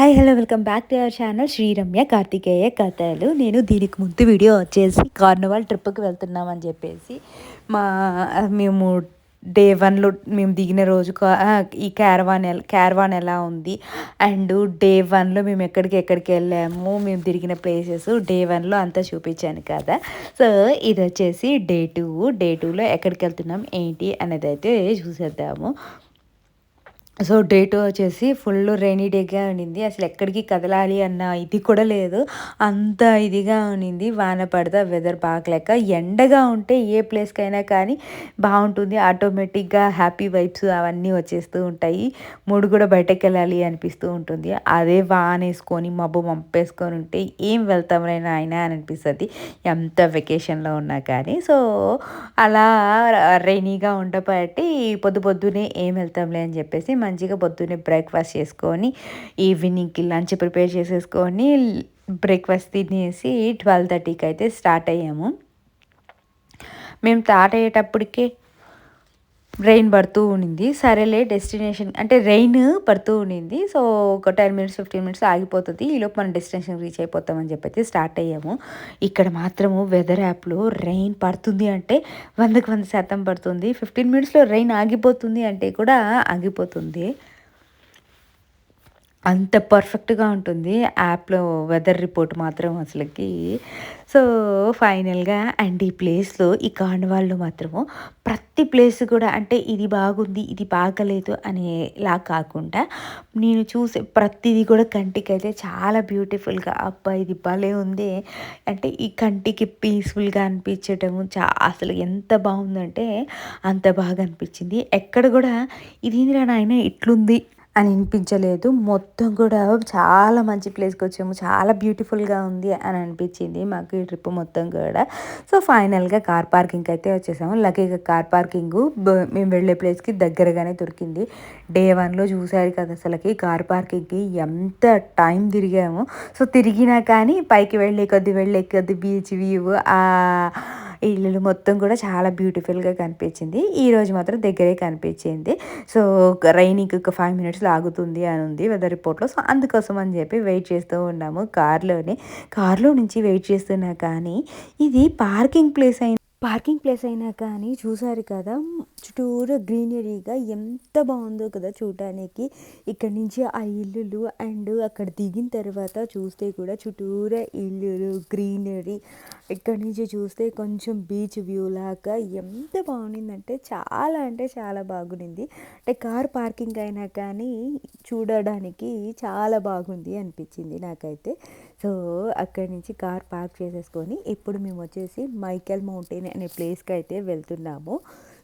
Hi hello welcome back to our channel Sriramya Karthikeya కథలు నేను దీనికి ముందు వీడియో వచ్చేసి కార్నివాల్ ట్రిప్కి వెళ్తున్నామని చెప్పేసి మా మేము డే వన్లో మేము దిగిన రోజు ఈ క్యారవాన్ క్యారవాన్ ఎలా ఉంది? అండ్ డే వన్లో మేము ఎక్కడికి ఎక్కడికి వెళ్ళాము? మేము తిరిగిన ప్లేసెస్ డే వన్లో అంతా చూపించాను కదా. సో ఇది వచ్చేసి డే టూ డే టూలో ఎక్కడికి వెళ్తున్నాం ఏంటి అనేది అయితే చూసేద్దాము. సో డేట్ వచ్చేసి ఫుల్ రైనీ డేగా ఉండింది. అసలు ఎక్కడికి కదలాలి అన్న ఇది కూడా లేదు. అంత ఇదిగా ఉండింది. వాన పడతా వెదర్ బాగలేక ఎండగా ఉంటే ఏ ప్లేస్కైనా కానీ బాగుంటుంది. ఆటోమేటిక్గా హ్యాపీ వైబ్స్ అవన్నీ వచ్చేస్తూ ఉంటాయి. మూడు కూడా బయటకు వెళ్ళాలి అనిపిస్తూ ఉంటుంది. అదే వాన వేసుకొని మబ్బు మంపేసుకొని ఉంటే ఏం వెళ్తాం ఆయన అయినా అని అనిపిస్తుంది. ఎంత వెకేషన్లో ఉన్నా కానీ. సో అలా రైనీగా ఉండబట్టి పొద్దు పొద్దునే ఏం వెళ్తాంలే అని చెప్పేసి మంచిగా పొద్దున్నే బ్రేక్ఫాస్ట్ చేసుకొని ఈవినింగ్కి లంచ్ ప్రిపేర్ చేసేసుకొని బ్రేక్ఫాస్ట్ తినేసి ట్వెల్వ్ థర్టీకి అయితే స్టార్ట్ అయ్యాము. మేము స్టార్ట్ అయ్యేటప్పటికే రెయిన్ పడుతూ ఉండింది. సరేలే డెస్టినేషన్ అంటే రెయిన్ పడుతూ ఉండింది. సో ఒక టెన్ మినిట్స్ ఫిఫ్టీన్ మినిట్స్ ఆగిపోతుంది. ఈలోపు మనం డెస్టినేషన్ రీచ్ అయిపోతామని చెప్పి స్టార్ట్ అయ్యాము. ఇక్కడ మాత్రము వెదర్ యాప్లో రెయిన్ పడుతుంది అంటే వందకు వంద శాతం పడుతుంది. ఫిఫ్టీన్ మినిట్స్లో రెయిన్ ఆగిపోతుంది అంటే కూడా ఆగిపోతుంది. అంత పర్ఫెక్ట్గా ఉంటుంది. యాప్లో వెదర్ రిపోర్ట్ మాత్రం అసలుకి. సో ఫైనల్గా అండ్ ఈ ప్లేస్లో ఈ కాన్వాళ్ళు మాత్రము ప్రతి ప్లేస్ కూడా అంటే ఇది బాగుంది ఇది బాగలేదు అనేలా కాకుండా నేను చూసే ప్రతిదీ కూడా కంటికి అయితే చాలా బ్యూటిఫుల్గా అబ్బా ఇది భలే ఉంది. అంటే ఈ కంటికి పీస్ఫుల్గా అనిపించటము చా అసలు ఎంత బాగుందంటే అంత బాగా అనిపించింది. ఎక్కడ కూడా ఇది నాయన ఇట్లుంది అని అనిపించలేదు మొత్తం కూడా చాలా మంచి ప్లేస్కి వచ్చాము. చాలా బ్యూటిఫుల్గా ఉంది అని అనిపించింది మాకు ఈ ట్రిప్ మొత్తం కూడా. సో ఫైనల్గా కార్ పార్కింగ్ అయితే వచ్చేసాము. లక్కీగా కార్ పార్కింగ్ మేము వెళ్ళే ప్లేస్కి దగ్గరగానే దొరికింది. డే వన్లో చూసారు కదా అసలుకి కార్ పార్కింగ్కి ఎంత టైం తిరిగాము. సో తిరిగినా కానీ పైకి వెళ్ళే కొద్ది వెళ్ళే కొద్ది బీచ్ వ్యూ ఇల్లు మొత్తం కూడా చాలా బ్యూటిఫుల్గా కనిపించింది. ఈరోజు మాత్రం దగ్గరే కనిపించింది. సో రైనింగ్ ఒక ఫైవ్ మినిట్స్ ఆగుతుంది అని ఉంది వెదర్ రిపోర్ట్లో. సో అందుకోసం అని చెప్పి వెయిట్ చేస్తూ ఉన్నాము కార్లోనే. కార్లో నుంచి వెయిట్ చేస్తున్నా కానీ ఇది పార్కింగ్ ప్లేస్ అయిన పార్కింగ్ ప్లేస్ అయినా కానీ చూసారు కదా చుట్టూరా గ్రీనరీగా ఎంత బాగుందో కదా చూడటానికి ఇక్కడ నుంచి ఆ ఇల్లులు అండ్ అక్కడ దిగిన తర్వాత చూస్తే కూడా చుట్టూరా ఇల్లులు గ్రీనరీ. ఇక్కడ నుంచి చూస్తే కొంచెం బీచ్ వ్యూ లాగా ఎంత బాగుండిందంటే చాలా అంటే చాలా బాగుండింది. అంటే కార్ పార్కింగ్ అయినా కానీ చూడడానికి చాలా బాగుంది అనిపించింది నాకైతే. సో అక్కడి నుంచి కార్ పార్క్ చేసేసుకొని ఇప్పుడు మేము వచ్చేసి మైకెల్ మౌంటైన్ అనే ప్లేస్కి అయితే వెళ్తున్నాము.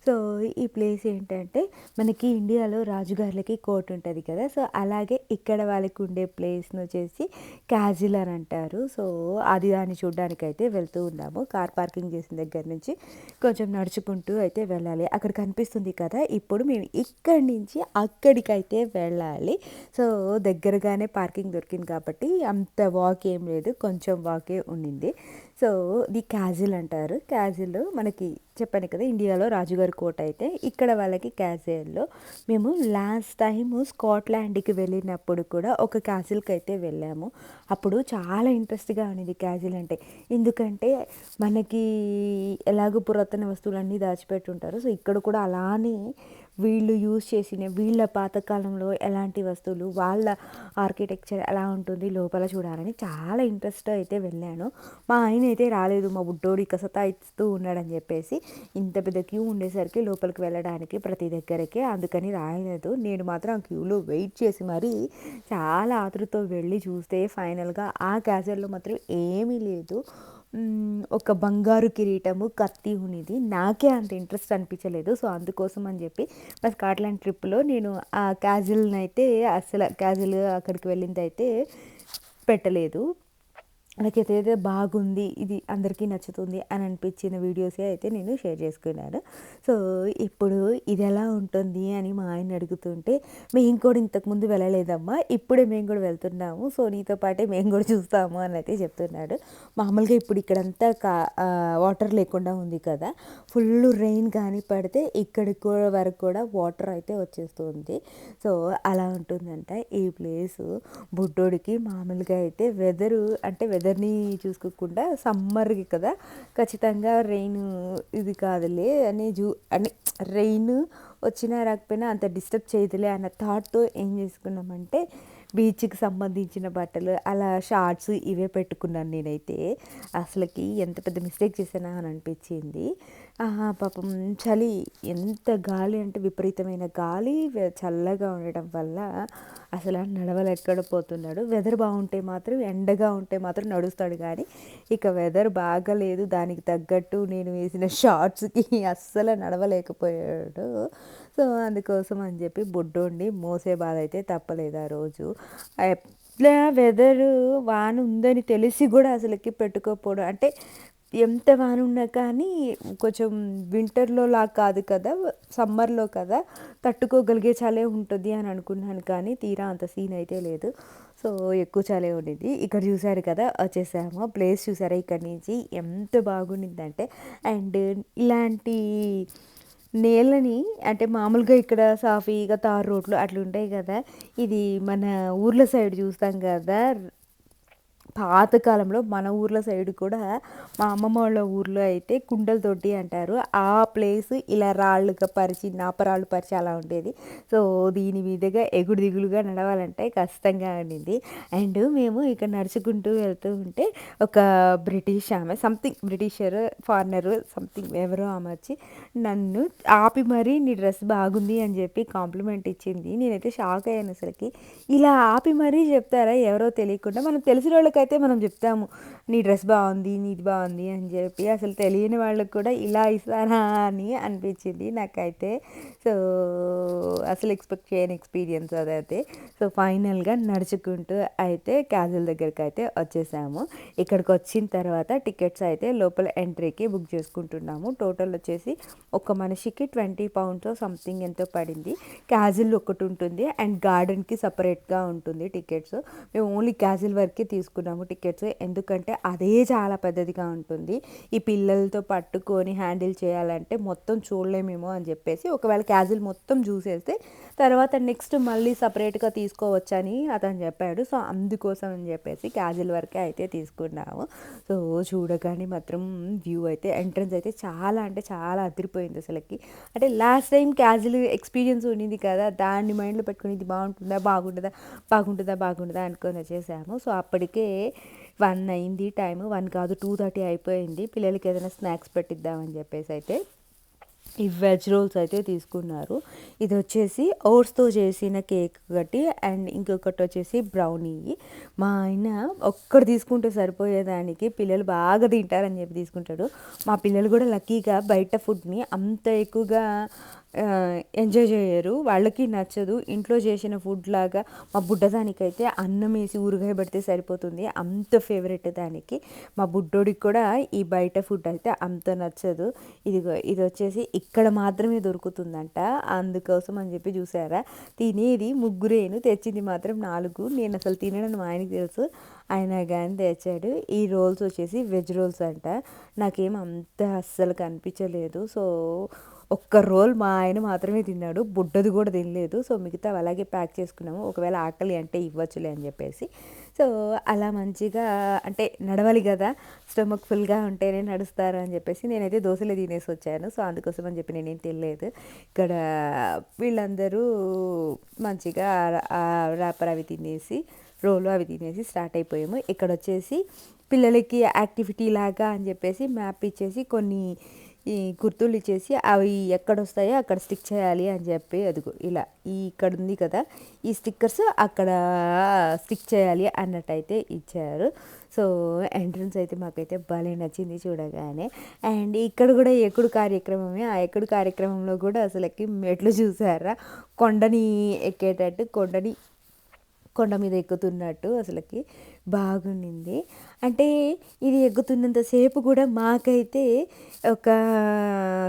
సో ఈ ప్లేస్ ఏంటంటే మనకి ఇండియాలో రాజుగారులకి కోర్ట్ ఉంటుంది కదా. సో అలాగే ఇక్కడ వాళ్ళకి ఉండే ప్లేస్ను వచ్చేసి క్యాజిల్ అని అంటారు. సో అది దాన్ని చూడడానికైతే వెళ్తూ ఉన్నాము. కార్ పార్కింగ్ చేసిన దగ్గర నుంచి కొంచెం నడుచుకుంటూ అయితే వెళ్ళాలి. అక్కడ కనిపిస్తుంది కదా ఇప్పుడు మేము ఇక్కడి నుంచి అక్కడికైతే వెళ్ళాలి. సో దగ్గరగానే పార్కింగ్ దొరికింది కాబట్టి అంత వాక్ ఏం లేదు. కొంచెం వాకే ఉండింది. సో ది క్యాజిల్ అంటారు. క్యాజిల్ మనకి చెప్పాను కదా ఇండియాలో రాజుగారి కోట అయితే ఇక్కడ వాళ్ళకి క్యాజిల్లో మేము లాస్ట్ టైం స్కాట్లాండ్కి వెళ్ళినప్పుడు కూడా ఒక క్యాజిల్కి అయితే వెళ్ళాము. అప్పుడు చాలా ఇంట్రెస్ట్గా ఉండేది క్యాజిల్ అంటే. ఎందుకంటే మనకి ఎలాగో పురాతన వస్తువులన్నీ దాచిపెట్టుంటారు. సో ఇక్కడ కూడా అలానే వీళ్ళు యూజ్ చేసిన వీళ్ళ పాతకాలంలో ఎలాంటి వస్తువులు వాళ్ళ ఆర్కిటెక్చర్ ఎలా ఉంటుంది లోపల చూడాలని చాలా ఇంట్రెస్ట్ అయితే వెళ్ళాను. మా ఆయన అయితే రాలేదు మా బుడ్డోడు ఇక సతాయిస్తూ ఉన్నాడని చెప్పేసి ఇంత పెద్ద క్యూ ఉండేసరికి లోపలికి వెళ్ళడానికి ప్రతి దగ్గరకే అందుకని రాయలేదు. నేను మాత్రం ఆ క్యూలో వెయిట్ చేసి మరీ చాలా ఆతృతో వెళ్ళి చూస్తే ఫైనల్గా ఆ క్యాజువల్లో మాత్రం ఏమీ లేదు. ఒక బంగారు కిరీటము కత్తి ఉనిది. నాకే అంత ఇంట్రెస్ట్ అనిపించలేదు సో అందుకోసం అని చెప్పి మా స్కాట్లాండ్ ట్రిప్లో నేను ఆ క్యాజువల్ని అయితే అసలు క్యాజువల్ అక్కడికి వెళ్ళింది అయితే పెట్టలేదు. నాకు అయితే బాగుంది ఇది అందరికీ నచ్చుతుంది అని అనిపించిన వీడియోసే అయితే నేను షేర్ చేసుకున్నాను. సో ఇప్పుడు ఇది ఎలా ఉంటుంది అని మా ఆయన అడుగుతుంటే మేము కూడా ఇంతకుముందు వెళ్ళలేదమ్మా ఇప్పుడే మేము కూడా వెళ్తున్నాము సో నీతో పాటే మేము కూడా చూస్తాము అని అయితే చెప్తున్నాడు. మామూలుగా ఇప్పుడు ఇక్కడంతా కా వాటర్ లేకుండా ఉంది కదా ఫుల్ రెయిన్ కానీ పడితే ఇక్కడికి కూడా వరకు కూడా వాటర్ అయితే వచ్చేస్తుంది. సో అలా ఉంటుందంట ఈ ప్లేసు. బుడ్డోడికి మామూలుగా అయితే వెదరు అంటే వెదర్ని చూసుకోకుండా సమ్మర్కి కదా. ఖచ్చితంగా రెయిన్ ఇది కాదులే అని జూ అని రెయిన్ వచ్చినా రాకపోయినా అంత డిస్టర్బ్ చేయదులే అన్న థాట్తో ఏం చేసుకున్నామంటే బీచ్కి సంబంధించిన బట్టలు అలా షార్ట్స్ ఇవే పెట్టుకున్నాను నేనైతే. అసలుకి ఎంత పెద్ద మిస్టేక్ చేశానా అని అనిపించింది. పాపం. చలి ఎంత గాలి అంటే విపరీతమైన గాలి చల్లగా ఉండటం వల్ల అసలు నడవలెక్కడ పోతున్నాడు? వెదర్ బాగుంటే మాత్రం ఎండగా ఉంటే మాత్రం నడుస్తాడు కానీ ఇక వెదర్ బాగలేదు. దానికి తగ్గట్టు నేను వేసిన షార్ట్స్కి అస్సలు నడవలేకపోయాడు. సో అందుకోసం అని చెప్పి బొడ్డోండి మోసే బాధ అయితే తప్పలేదు ఆ రోజు. ఎట్లా వెదర్ వాన ఉందని తెలిసి కూడా అసలుకి పెట్టుకోకపోవడం అంటే ఎంత వాన ఉన్నా కానీ కొంచెం వింటర్లో లాగా కాదు కదా సమ్మర్లో కదా తట్టుకోగలిగే చలే ఉంటుంది అని అనుకున్నాను కానీ తీరా అంత సీన్ అయితే లేదు. సో ఎక్కువ చలే ఉండింది. ఇక్కడ చూసారు కదా వచ్చేసాము. ప్లేస్ చూసారా? ఇక్కడ నుంచి ఎంత బాగుండిందంటే అండ్ ఇలాంటి నేలని అంటే మామూలుగా ఇక్కడ సాఫీగా తారు రోడ్లు అట్లా ఉంటాయి కదా ఇది మన ఊర్ల సైడ్ చూస్తాం కదా పాతకాలంలో మన ఊర్ల సైడ్ కూడా మా అమ్మమ్మ వాళ్ళ ఊర్లో అయితే కుండల అంటారు. ఆ ప్లేస్ ఇలా రాళ్ళుగా పరిచి నాపరాళ్ళు పరిచి అలా ఉండేది. సో దీని మీదుగా ఎగుడు దిగులుగా నడవాలంటే కష్టంగా ఉండింది. అండ్ మేము ఇక్కడ నడుచుకుంటూ వెళ్తూ ఉంటే ఒక బ్రిటిష్ ఆమె సంథింగ్ బ్రిటిషర్ ఫారినర్ సంథింగ్ ఎవరో ఆమె వచ్చి నన్ను ఆపి మరీ నీ డ్రెస్ బాగుంది అని చెప్పి కాంప్లిమెంట్ ఇచ్చింది. నేనైతే షాక్ అయ్యాను అసలుకి. ఇలా ఆపి మరీ చెప్తారా ఎవరో తెలియకుండా మనం తెలిసిన వాళ్ళకి అయితే మనం చెప్తాము నీ డ్రెస్ బాగుంది నీది బాగుంది అని చెప్పి అసలు తెలియని వాళ్ళకి కూడా ఇలా ఇస్తానా అని అనిపించింది నాకైతే. సో అసలు ఎక్స్పెక్ట్ చేయని ఎక్స్పీరియన్స్ అదైతే. సో ఫైనల్గా నడుచుకుంటూ అయితే క్యాజువల్ దగ్గరికి అయితే వచ్చేసాము. ఇక్కడికి వచ్చిన తర్వాత టికెట్స్ అయితే లోపల ఎంట్రీకి బుక్ చేసుకుంటున్నాము. టోటల్ వచ్చేసి ఒక మనిషికి ట్వంటీ పౌండ్స్ సంథింగ్ ఎంతో పడింది. క్యాజువల్ ఒకటి ఉంటుంది అండ్ గార్డెన్కి సపరేట్గా ఉంటుంది టికెట్స్. మేము ఓన్లీ క్యాజువల్ వరకే తీసుకున్నాము. టికెట్స్ ఎందుకంటే అదే చాలా పెద్దదిగా ఉంటుంది. ఈ పిల్లలతో పట్టుకొని హ్యాండిల్ చేయాలంటే మొత్తం చూడలేమేమో అని చెప్పేసి ఒకవేళ క్యాజువల్ మొత్తం చూసేస్తే తర్వాత నెక్స్ట్ మళ్ళీ సపరేట్గా తీసుకోవచ్చని అతను చెప్పాడు. సో అందుకోసం అని చెప్పేసి క్యాజువల్ వరకే అయితే తీసుకున్నాము. సో చూడగానే మాత్రం వ్యూ అయితే ఎంట్రన్స్ అయితే చాలా అంటే చాలా అదిరిపోయింది అసలుకి. అంటే లాస్ట్ టైం క్యాజువల్ ఎక్స్పీరియన్స్ ఉండింది కదా దాన్ని మైండ్లో పెట్టుకుని ఇది బాగుంటుందా బాగుంటుందా బాగుంటుందా బాగుంటుందా అనుకొని వచ్చేసాము. సో అప్పటికే వన్ అయింది టైం వన్ కాదు టూ థర్టీ అయిపోయింది. పిల్లలకి ఏదైనా స్నాక్స్ పెట్టిద్దామని చెప్పేసి అయితే ఈ వెజ్ రోల్స్ అయితే తీసుకున్నారు. ఇది వచ్చేసి ఓట్స్తో చేసిన కేక్ ఒకటి అండ్ ఇంకొకటి వచ్చేసి బ్రౌనీ. మా ఆయన ఒక్కటి తీసుకుంటే సరిపోయేదానికి పిల్లలు బాగా తింటారని చెప్పి తీసుకుంటాడు. మా పిల్లలు కూడా లక్కీగా బయట ఫుడ్ని అంత ఎక్కువగా ఎంజాయ్ చేయరు. వాళ్ళకి నచ్చదు. ఇంట్లో చేసిన ఫుడ్ లాగా మా బుడ్డదానికైతే అన్నం వేసి ఊరగాయ పెడితే సరిపోతుంది. అంత ఫేవరెట్ దానికి. మా బుడ్డోడికి కూడా ఈ బయట ఫుడ్ అయితే అంత నచ్చదు. ఇది ఇది వచ్చేసి ఇక్కడ మాత్రమే దొరుకుతుందంట. అందుకోసం అని చెప్పి చూసారా? తినేది ముగ్గురేను. తెచ్చింది మాత్రం నాలుగు. నేను అసలు తినడం మా ఆయనకి తెలుసు. ఆయన కానీ తెచ్చాడు. ఈ రోల్స్ వచ్చేసి వెజ్ రోల్స్ అంట. నాకేం అంత అస్సలు కనిపించలేదు. సో ఒక్క రోల్ మా ఆయన మాత్రమే తిన్నాడు. బుడ్డది కూడా తినలేదు. సో మిగతా అలాగే ప్యాక్ చేసుకున్నాము. ఒకవేళ ఆకలి అంటే ఇవ్వచ్చులే అని చెప్పేసి. సో అలా మంచిగా అంటే నడవాలి కదా. స్టమక్ ఫుల్గా ఉంటేనే నడుస్తారు అని చెప్పేసి నేనైతే దోశలే తినేసి వచ్చాను. సో అందుకోసం అని చెప్పి నేనేం తినలేదు. ఇక్కడ వీళ్ళందరూ మంచిగా ర్యాపర్ అవి తినేసి రోలు అవి తినేసి స్టార్ట్ అయిపోయాము. ఇక్కడ వచ్చేసి పిల్లలకి యాక్టివిటీ లాగా అని చెప్పేసి మ్యాప్ ఇచ్చేసి కొన్ని ఈ గుర్తులు ఇచ్చేసి అవి ఎక్కడ వస్తాయో అక్కడ స్టిక్ చేయాలి అని చెప్పి అదిగో ఇలా ఈ ఇక్కడ ఉంది కదా ఈ స్టిక్కర్స్ అక్కడ స్టిక్ చేయాలి అన్నట్టయితే ఇచ్చారు. సో ఎంట్రన్స్ అయితే మాకైతే భలే నచ్చింది చూడగానే. అండ్ ఇక్కడ కూడా ఎక్కడు కార్యక్రమమే ఆ ఎక్కడు కార్యక్రమంలో కూడా అసలుకి మెట్లు చూసారా? కొండని ఎక్కేటట్టు కొండని కొండ మీద ఎక్కుతున్నట్టు అసలకి బాగుండింది. అంటే ఇది ఎక్కుతున్నంతసేపు కూడా మాకైతే ఒక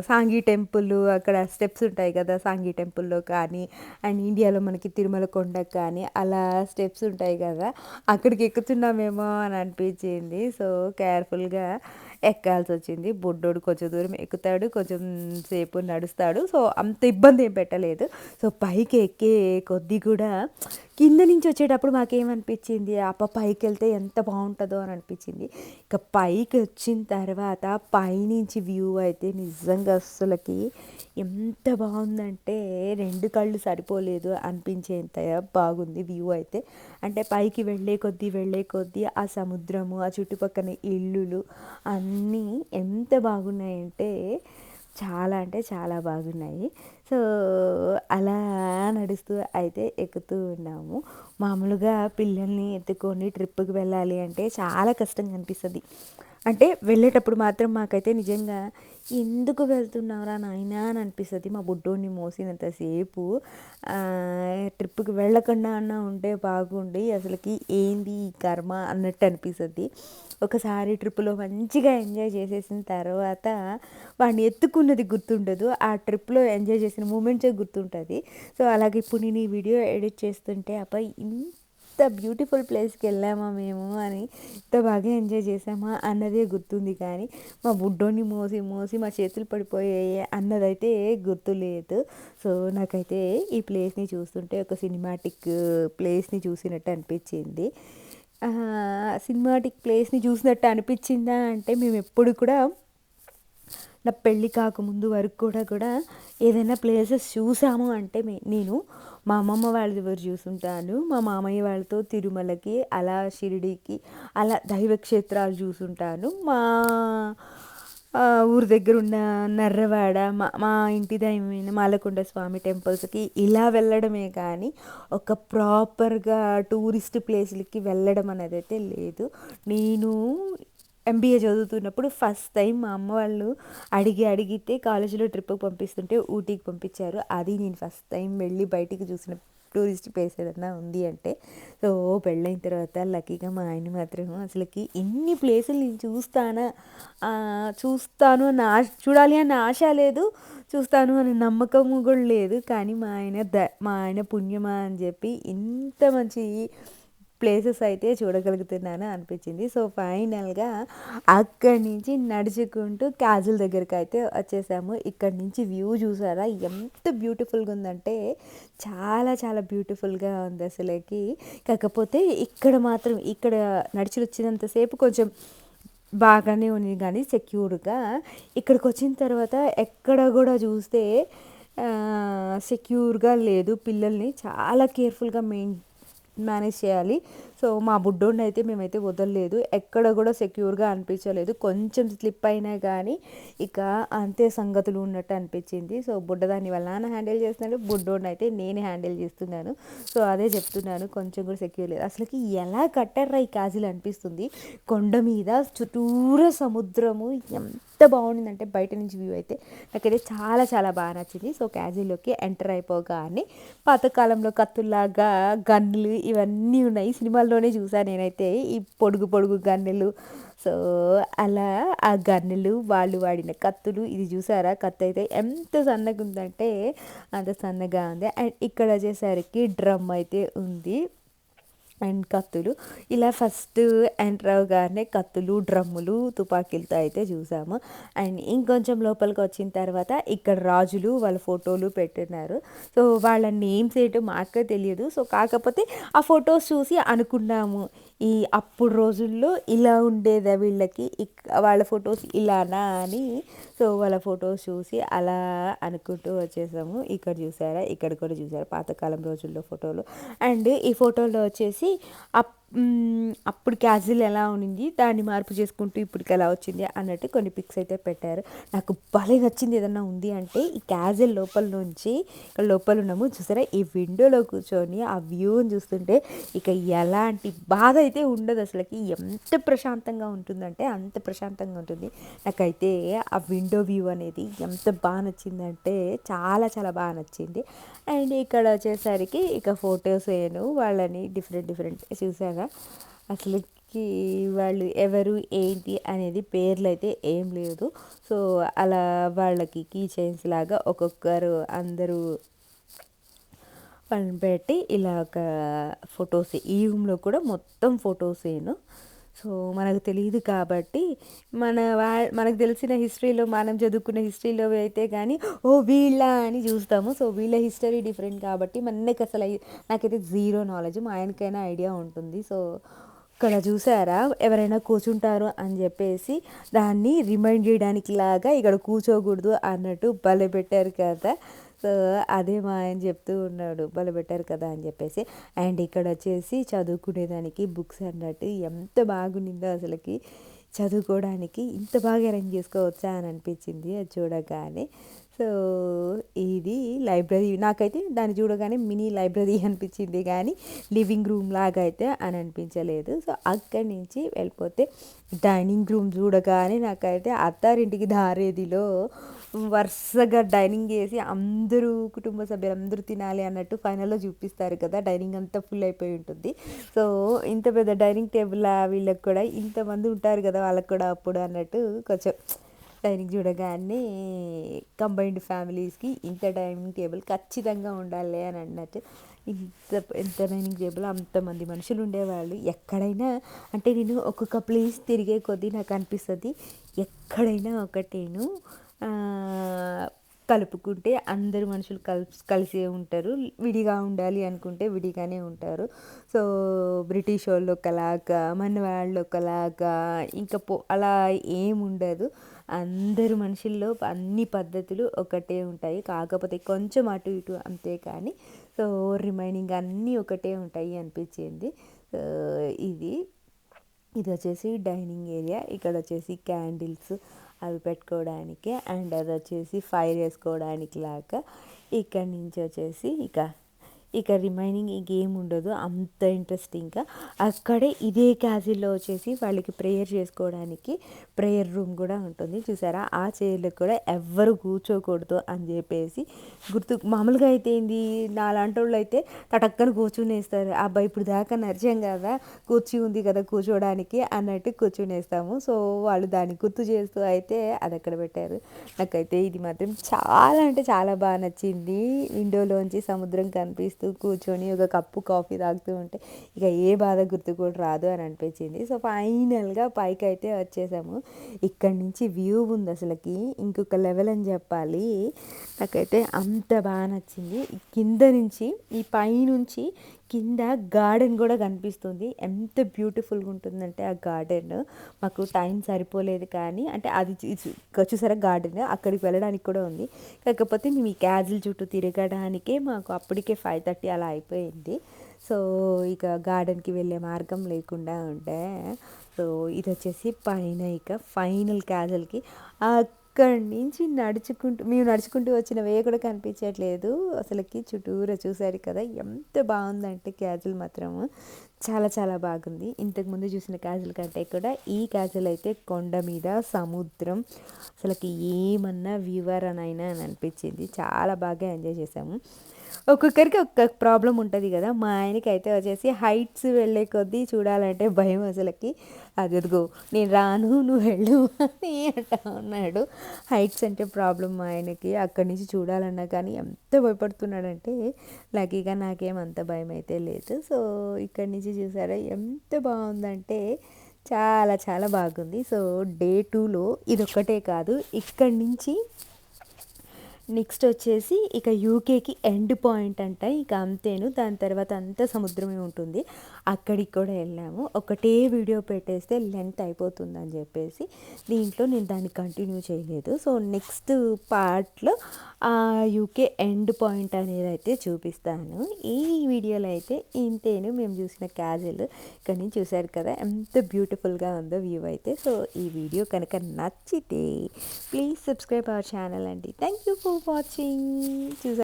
సాంఘీ టెంపుల్ అక్కడ స్టెప్స్ ఉంటాయి కదా సాంఘీ టెంపుల్లో కానీ అండ్ ఇండియాలో మనకి తిరుమల కొండకు కానీ అలా స్టెప్స్ ఉంటాయి కదా అక్కడికి ఎక్కుతున్నామేమో అని అనిపించింది. సో కేర్ఫుల్గా ఎక్కాల్సి వచ్చింది బుడ్డోడు కొంచెం దూరం ఎక్కుతాడు కొంచెం సేపు నడుస్తాడు. సో అంత ఇబ్బంది ఏం పెట్టలేదు. సో పైకి ఎక్కే కొద్దీ కూడా కింద నుంచి వచ్చేటప్పుడు మాకేమనిపించింది? అప్ప పైకి వెళ్తే ఎంత బాగుంటుందో అని అనిపించింది. ఇక పైకి వచ్చిన తర్వాత పైనుంచి వ్యూ అయితే నిజంగా అస్సలకి ఎంత బాగుందంటే రెండు కళ్ళు సరిపోలేదు అనిపించేంత బాగుంది వ్యూ అయితే. అంటే పైకి వెళ్ళే కొద్దీ వెళ్ళే కొద్దీ ఆ సముద్రము ఆ చుట్టుపక్కల ఇల్లులు అన్నీ ఎంత బాగున్నాయంటే చాలా అంటే చాలా బాగున్నాయి. సో అలా నడుస్తూ అయితే ఎక్కుతూ ఉన్నాము. మామూలుగా పిల్లల్ని ఎత్తుకొని ట్రిప్కి వెళ్ళాలి అంటే చాలా కష్టంగా అనిపిస్తుంది. అంటే వెళ్ళేటప్పుడు మాత్రం మాకైతే నిజంగా ఎందుకు వెళ్తున్నావురా నాయన? అని అనిపిస్తుంది. మా బుడ్డోని మోసినంతసేపు ట్రిప్కి వెళ్ళకుండా అన్న ఉంటే బాగుండి అసలుకి ఏంది ఈ కర్మ? అన్నట్టు అనిపిస్తుంది. ఒకసారి ట్రిప్లో మంచిగా ఎంజాయ్ చేసేసిన తర్వాత వాడిని ఎత్తుకున్నది గుర్తుండదు. ఆ ట్రిప్లో ఎంజాయ్ చేసిన మూమెంట్సే గుర్తుంటుంది. సో అలాగే ఇప్పుడు నేను ఈ వీడియో ఎడిట్ చేస్తుంటే అబ్బాయి ఇంత బ్యూటిఫుల్ ప్లేస్కి వెళ్ళామా మేము అని ఇంత బాగా ఎంజాయ్ చేసామా అన్నదే గుర్తుంది కానీ మా బుడ్డోని మోసి మోసి మా చేతులు పడిపోయాయి అన్నదైతే గుర్తులేదు. సో నాకైతే ఈ ప్లేస్ని చూస్తుంటే ఒక సినిమాటిక్ ప్లేస్ని చూసినట్టు అనిపించింది. సినిమాటిక్ ప్లేస్ని చూసినట్టు అనిపించిందా అంటే మేము ఎప్పుడు కూడా నా పెళ్ళి కాకముందు వరకు కూడా కూడా ఏదైనా ప్లేసెస్ చూసాము అంటే నేను మా అమ్మమ్మ వాళ్ళ దగ్గర చూసుంటాను. మా మామయ్య వాళ్ళతో తిరుమలకి అలా షిరిడీకి అలా దైవక్షేత్రాలు చూసుంటాను. మా ఊరి దగ్గర ఉన్న నర్రవాడ మా మా ఇంటి దైవమైన మాలకొండ స్వామి టెంపుల్స్కి ఇలా వెళ్ళడమే కానీ ఒక ప్రాపర్గా టూరిస్ట్ ప్లేస్లకి వెళ్ళడం అనేది అయితే లేదు. నేను ఎంబీఏ చదువుతున్నప్పుడు ఫస్ట్ టైం మా అమ్మ వాళ్ళు అడిగి అడిగితే కాలేజీలో ట్రిప్కి పంపిస్తుంటే ఊటీకి పంపించారు. అది నేను ఫస్ట్ టైం వెళ్ళి బయటికి చూసిన టూరిస్ట్ ప్లేస్ ఏదన్నా ఉంది అంటే సో పెళ్ళైన తర్వాత లక్కీగా మా ఆయన మాత్రం అసలుకి ఎన్ని ప్లేసులు నేను చూస్తానా చూస్తాను అన్న ఆశ చూడాలి అన్న ఆశ లేదు చూస్తాను అనే నమ్మకము కూడా లేదు. కానీ మా ఆయన ద మా ఆయన పుణ్యమా అని చెప్పి ఇంత మంచి ప్లేసెస్ అయితే చూడగలుగుతున్నాను అనిపించింది. సో ఫైనల్గా అక్కడి నుంచి నడుచుకుంటూ క్యాజుల్ దగ్గరికి అయితే వచ్చేసాము. ఇక్కడ నుంచి వ్యూ చూసారా? ఎంత బ్యూటిఫుల్గా ఉందంటే చాలా చాలా బ్యూటిఫుల్గా ఉంది అసలుకి. కాకపోతే ఇక్కడ మాత్రం ఇక్కడ నడిచి వచ్చినంతసేపు కొంచెం బాగానే ఉంది కానీ సెక్యూర్గా. ఇక్కడికి వచ్చిన తర్వాత ఎక్కడ కూడా చూస్తే సెక్యూర్గా లేదు. పిల్లల్ని చాలా కేర్ఫుల్గా మెయిన్ మేనేజ్ చేయాలి. సో మా బుడ్డోడిని అయితే మేమైతే వదలలేదు. ఎక్కడ కూడా సెక్యూర్గా అనిపించలేదు. కొంచెం స్లిప్ అయినా కానీ ఇక అంతే సంగతులు ఉన్నట్టు అనిపించింది. సో బుడ్డదాన్ని వాళ్ళ నాన్న హ్యాండిల్ చేస్తున్నాడు. బుడ్డోడిని అయితే నేనే హ్యాండిల్ చేస్తున్నాను. సో అదే చెప్తున్నాను. కొంచెం కూడా సెక్యూర్ లేదు. అసలుకి ఎలా కట్టారా ఈ కాజీలు అనిపిస్తుంది? కొండ మీద చుట్టూరా సముద్రము. ఎంత బాగుండిందంటే బయట నుంచి వ్యూ అయితే. నాకైతే చాలా చాలా బాగా నచ్చింది. సో క్యాజీలోకి ఎంటర్ అయిపోగానే పాతకాలంలో కత్తుల్లాగా గన్లు ఇవన్నీ ఉన్నాయి. సినిమాలు సినిమాల్లోనే చూసాను నేనైతే ఈ పొడుగు పొడుగు గన్నెలు. సో అలా ఆ గన్నెలు వాళ్ళు వాడిన కత్తులు ఇది చూసారా? కత్తి అయితే ఎంత సన్నగా ఉందంటే అంత సన్నగా ఉంది. అండ్ ఇక్కడ వచ్చేసరికి డ్రమ్ అయితే ఉంది. అండ్ కత్తులు. ఇలా ఫస్ట్ ఎంటర్ అవగానే కత్తులు డ్రమ్ములు తుపాకీలతో అయితే చూసాము. అండ్ ఇంకొంచెం లోపలికి వచ్చిన తర్వాత ఇక్కడ రాజులు వాళ్ళ ఫోటోలు పెట్టినారు. సో వాళ్ళ నేమ్స్ ఏంటో మాకే తెలియదు. సో కాకపోతే ఆ ఫొటోస్ చూసి అనుకున్నాము. ఈ అప్పుడు రోజుల్లో ఇలా ఉండేదా వీళ్ళకి? వాళ్ళ ఫొటోస్ ఇలానా అని. సో వాళ్ళ ఫొటోస్ చూసి అలా అనుకుంటూ వచ్చేసాము. ఇక్కడ చూసారా? ఇక్కడ కూడా చూసారా? పాతకాలం రోజుల్లో ఫోటోలు. అండ్ ఈ ఫోటోలో వచ్చేసి మ్, అప్పుడు క్యాజువల్ ఎలా ఉన్నింది దాన్ని మార్పు చేసుకుంటూ ఇప్పటికి ఎలా వచ్చింది అన్నట్టు కొన్ని పిక్స్ అయితే పెట్టారు. నాకు భలే నచ్చింది ఏదన్నా ఉంది అంటే ఈ క్యాజువల్ లోపల నుంచి ఇక్కడ లోపల ఉన్నాము చూసారా? ఈ విండోలో కూర్చొని ఆ వ్యూని చూస్తుంటే ఇక ఎలాంటి బాధ అయితే ఉండదు అసలుకి. ఎంత ప్రశాంతంగా ఉంటుందంటే అంత ప్రశాంతంగా ఉంటుంది. నాకైతే ఆ విండో వ్యూ అనేది ఎంత బాగా నచ్చిందంటే చాలా చాలా బాగా నచ్చింది. అండ్ ఇక్కడ వచ్చేసరికి ఇక ఫొటోస్ వేయను వాళ్ళని డిఫరెంట్ డిఫరెంట్ చూసారా అసలుకి వాళ్ళు ఎవరు ఏంటి అనేది పేర్లు అయితే ఏం లేదు. సో అలా వాళ్ళకి కీ చైన్స్ లాగా ఒక్కొక్కరు అందరూ వాళ్ళని పెట్టి ఇలా ఒక ఫొటోస్ ఈ రూమ్లో కూడా మొత్తం ఫొటోసేను. సో మనకు తెలియదు కాబట్టి మన వా మనకు తెలిసిన హిస్టరీలో మనం చదువుకున్న హిస్టరీలో అయితే కానీ ఓ వీళ్ళ అని చూస్తాము. సో వీళ్ళ హిస్టరీ డిఫరెంట్ కాబట్టి మనకి అసలు నాకైతే జీరో నాలెడ్జ్ మా ఆయనకైనా ఐడియా ఉంటుంది. సో ఇక్కడ చూసారా? ఎవరైనా కూర్చుంటారు అని చెప్పేసి దాన్ని రిమైండ్ చేయడానికి లాగా ఇక్కడ కూర్చోకూడదు అన్నట్టు భలే పెట్టారు కదా. సో అదే మా ఆయన చెప్తూ ఉన్నాడు. భలే పెట్టారు కదా అని చెప్పేసి. అండ్ ఇక్కడ వచ్చేసి చదువుకునేదానికి బుక్స్ అన్నట్టు ఎంత బాగుండిందో అసలుకి. చదువుకోవడానికి ఇంత బాగా అరేంజ్ చేసుకోవచ్చా అని అనిపించింది. అది చూడగానే సో ఇది లైబ్రరీ. నాకైతే దాన్ని చూడగానే మినీ లైబ్రరీ అనిపించింది కానీ లివింగ్ రూమ్ లాగా అయితే అని అనిపించలేదు. సో అక్కడి నుంచి వెళ్ళిపోతే డైనింగ్ రూమ్ చూడగానే నాకైతే అత్తారింటికి దారేదిలో వరుసగా డైనింగ్ చేసి అందరూ కుటుంబ సభ్యులు అందరూ తినాలి అన్నట్టు ఫైనల్లో చూపిస్తారు కదా డైనింగ్ అంతా ఫుల్ అయిపోయి ఉంటుంది. సో ఇంత పెద్ద డైనింగ్ టేబుల్ వీళ్ళకి కూడా ఇంతమంది ఉంటారు కదా వాళ్ళకి కూడా అప్పుడు అన్నట్టు కొంచెం డైనింగ్ చూడగానే కంబైన్డ్ ఫ్యామిలీస్కి ఇంత డైనింగ్ టేబుల్ ఖచ్చితంగా ఉండాలి అని అన్నట్టు ఇంత ఎంత డైనింగ్ టేబుల్ అంతమంది మనుషులు ఉండేవాళ్ళు. ఎక్కడైనా అంటే నేను ఒక్కొక్క ప్లేస్ తిరిగే కొద్దీ నాకు అనిపిస్తుంది ఎక్కడైనా ఒకటేను కలుపుకుంటే అందరు మనుషులు కలిసి కలిసే ఉంటారు. విడిగా ఉండాలి అనుకుంటే విడిగానే ఉంటారు. సో బ్రిటిష్ వాళ్ళు ఒకలాగా మన వాళ్ళు ఒకలాగా ఇంకా పో అలా ఏముండదు ఉండదు. అందరు మనుషుల్లో అన్ని పద్ధతులు ఒకటే ఉంటాయి. కాకపోతే కొంచెం అటు ఇటు అంతే కానీ సో రిమైనింగ్ అన్నీ ఒకటే ఉంటాయి అనిపించింది. ఇది. ఇది వచ్చేసి డైనింగ్ ఏరియా. ఇక్కడ వచ్చేసి క్యాండిల్స్ అవి పెట్టుకోవడానికి అండ్ అది వచ్చేసి ఫైర్ వేసుకోవడానికి లాగా. ఇక్కడ నుంచి వచ్చేసి ఇక ఇక రిమైనింగ్ ఇంకేం ఉండదు. అంత ఇంట్రెస్ట్ ఇంకా అక్కడే ఇదే క్యాజిల్లో వచ్చేసి వాళ్ళకి ప్రేయర్ చేసుకోవడానికి ప్రేయర్ రూమ్ కూడా ఉంటుంది. చూసారా? ఆ చైర్లో కూడా ఎవ్వరు కూర్చోకూడదు అని చెప్పేసి గుర్తు మామూలుగా అయితే ఏంది? నాలాంటి వాళ్ళు అయితే తటక్కన కూర్చునేస్తారు. అబ్బాయి ఇప్పుడు దాకా నరిచాం కదా. కూర్చి ఉంది కదా కూర్చోడానికి అన్నట్టు కూర్చునేస్తాము. సో వాళ్ళు దాన్ని గుర్తు చేస్తూ అయితే అది అక్కడ పెట్టారు. నాకైతే ఇది మాత్రం చాలా అంటే చాలా బాగా నచ్చింది. విండోలోంచి సముద్రం కనిపిస్తుంది. చేస్తూ కూర్చొని ఒక కప్పు కాఫీ తాగుతూ ఉంటే ఇక ఏ బాధ గుర్తు కూడా రాదు అని అనిపించింది. సో ఫైనల్గా పైకి అయితే వచ్చేసాము. ఇక్కడి నుంచి వ్యూ ఉంది అసలుకి. ఇంకొక లెవెల్ అని చెప్పాలి. నాకైతే అంత బాగా నచ్చింది. కింద నుంచి ఈ పైనుంచి కింద గార్డెన్ కూడా కనిపిస్తుంది. ఎంత బ్యూటిఫుల్గా ఉంటుందంటే ఆ గార్డెన్. మాకు టైం సరిపోలేదు కానీ అంటే అది వచ్చేసరికి చూసారా గార్డెన్ అక్కడికి వెళ్ళడానికి కూడా ఉంది. కాకపోతే మేము ఈ క్యాజిల్ చుట్టూ తిరగడానికే మాకు అప్పటికే ఫైవ్ థర్టీ అలా అయిపోయింది. సో ఇక గార్డెన్కి వెళ్ళే మార్గం లేకుండా ఉంటే సో ఇది వచ్చేసి పైన ఇక ఫైనల్ క్యాజల్కి అక్కడి నుంచి నడుచుకుంటూ మేము నడుచుకుంటూ వచ్చిన వే కూడా కనిపించట్లేదు. అసలుకి చుట్టూరా చూసారు కదా ఎంత బాగుందంటే క్యాజువల్ మాత్రము చాలా చాలా బాగుంది. ఇంతకుముందు చూసిన క్యాజువల్ కంటే కూడా ఈ క్యాజువల్ అయితే కొండ మీద సముద్రం. అసలుకి ఏమన్నా వివరణైనా అని అనిపించింది. చాలా బాగా ఎంజాయ్ చేసాము ఒక్కొక్కరికి ఒక్కొక్క ప్రాబ్లం ఉంటుంది కదా. మా ఆయనకి అయితే వచ్చేసి హైట్స్ వెళ్ళే కొద్దీ చూడాలంటే భయం అసలుకి. అదిగో నేను రాను నువ్వు వెళ్ళు అని అంటా ఉన్నాడు. హైట్స్ అంటే ప్రాబ్లం మా ఆయనకి. అక్కడి నుంచి చూడాలన్నా కానీ ఎంత భయపడుతున్నాడంటే లక్కీగా నాకేం అంత భయం అయితే లేదు. సో ఇక్కడి నుంచి చూసారా ఎంత బాగుందంటే చాలా చాలా బాగుంది. సో డే టూలో ఇది ఒక్కటే కాదు ఇక్కడి నుంచి నెక్స్ట్ వచ్చేసి ఇక యూకేకి ఎండ్ పాయింట్ అంట. ఇక అంతేను. దాని తర్వాత అంతా సముద్రమే ఉంటుంది. అక్కడికి కూడా వెళ్ళాము. ఒకటే వీడియో పెట్టేస్తే లెంత్ అయిపోతుంది అని చెప్పేసి దీంట్లో నేను దాన్ని కంటిన్యూ చేయలేదు. సో నెక్స్ట్ పార్ట్లో ఆ యూకే ఎండ్ పాయింట్ అనేది అయితే చూపిస్తాను. ఈ వీడియోలో అయితే ఇంతేను. మేము చూసిన క్యాజువల్. ఇక్కడ నుంచి చూశారు కదా ఎంత బ్యూటిఫుల్గా ఉందో వ్యూ అయితే. సో ఈ వీడియో కనుక నచ్చితే ప్లీజ్ సబ్స్క్రైబ్ అవర్ ఛానల్ అండి. థ్యాంక్ యూ ఫర్ వాచింగ్ చూసా